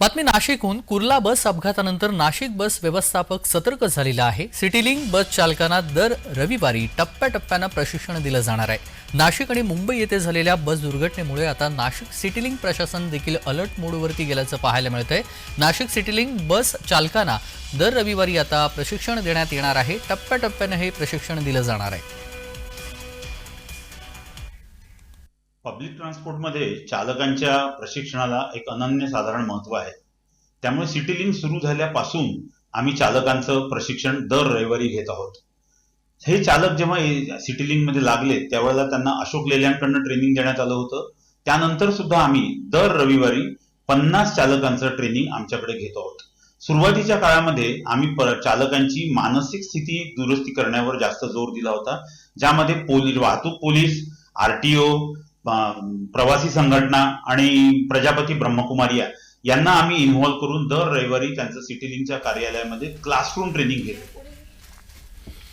बातमी नाशिकहून कुर्ला बस अपघातानंतर नाशिक बस व्यवस्थापक सतर्क झालेला आहे. सिटीलिंक बस चालकांना दर रविवारी टप्प्याटप्प्यानं प्रशिक्षण दिलं जाणार आहे. नाशिक आणि मुंबई येथे झालेल्या बस दुर्घटनेमुळे आता नाशिक सिटीलिंक प्रशासन देखील अलर्ट मोडवरती गेल्याचं पाहायला मिळत आहे नाशिक सिटीलिंक बस चालकांना दर रविवारी आता प्रशिक्षण देण्यात येणार आहे. टप्प्याटप्प्यानं हे प्रशिक्षण दिलं जाणार आहे. पब्लिक ट्रान्सपोर्टमध्ये चालकांच्या प्रशिक्षणाला एक अनन्यसाधारण महत्त्व आहे. त्यामुळे सिटी लिंक सुरू झाल्यापासून आम्ही चालकांचं प्रशिक्षण दर रविवारी घेत आहोत. हे चालक जेव्हा सिटी लिंकमध्ये लागले त्यावेळेला त्यांना अशोक लेल्यांकडनं ट्रेनिंग देण्यात आलं होतं. त्यानंतर सुद्धा आम्ही दर रविवारी पन्नास चालकांचं ट्रेनिंग आमच्याकडे घेत आहोत. सुरुवातीच्या काळामध्ये आम्ही चालकांची मानसिक स्थिती दुरुस्ती करण्यावर जास्त जोर दिला होता. ज्यामध्ये पोलीस वाहतूक पोलीस आरटीओ प्रवासी संघटना आणि प्रजापती ब्रह्मकुमारिया यांना आम्ही इन्व्हॉल्व्ह करून दर रविवारी त्यांचं सिटी लिंकच्या कार्यालयामध्ये क्लासरूम ट्रेनिंग घेतो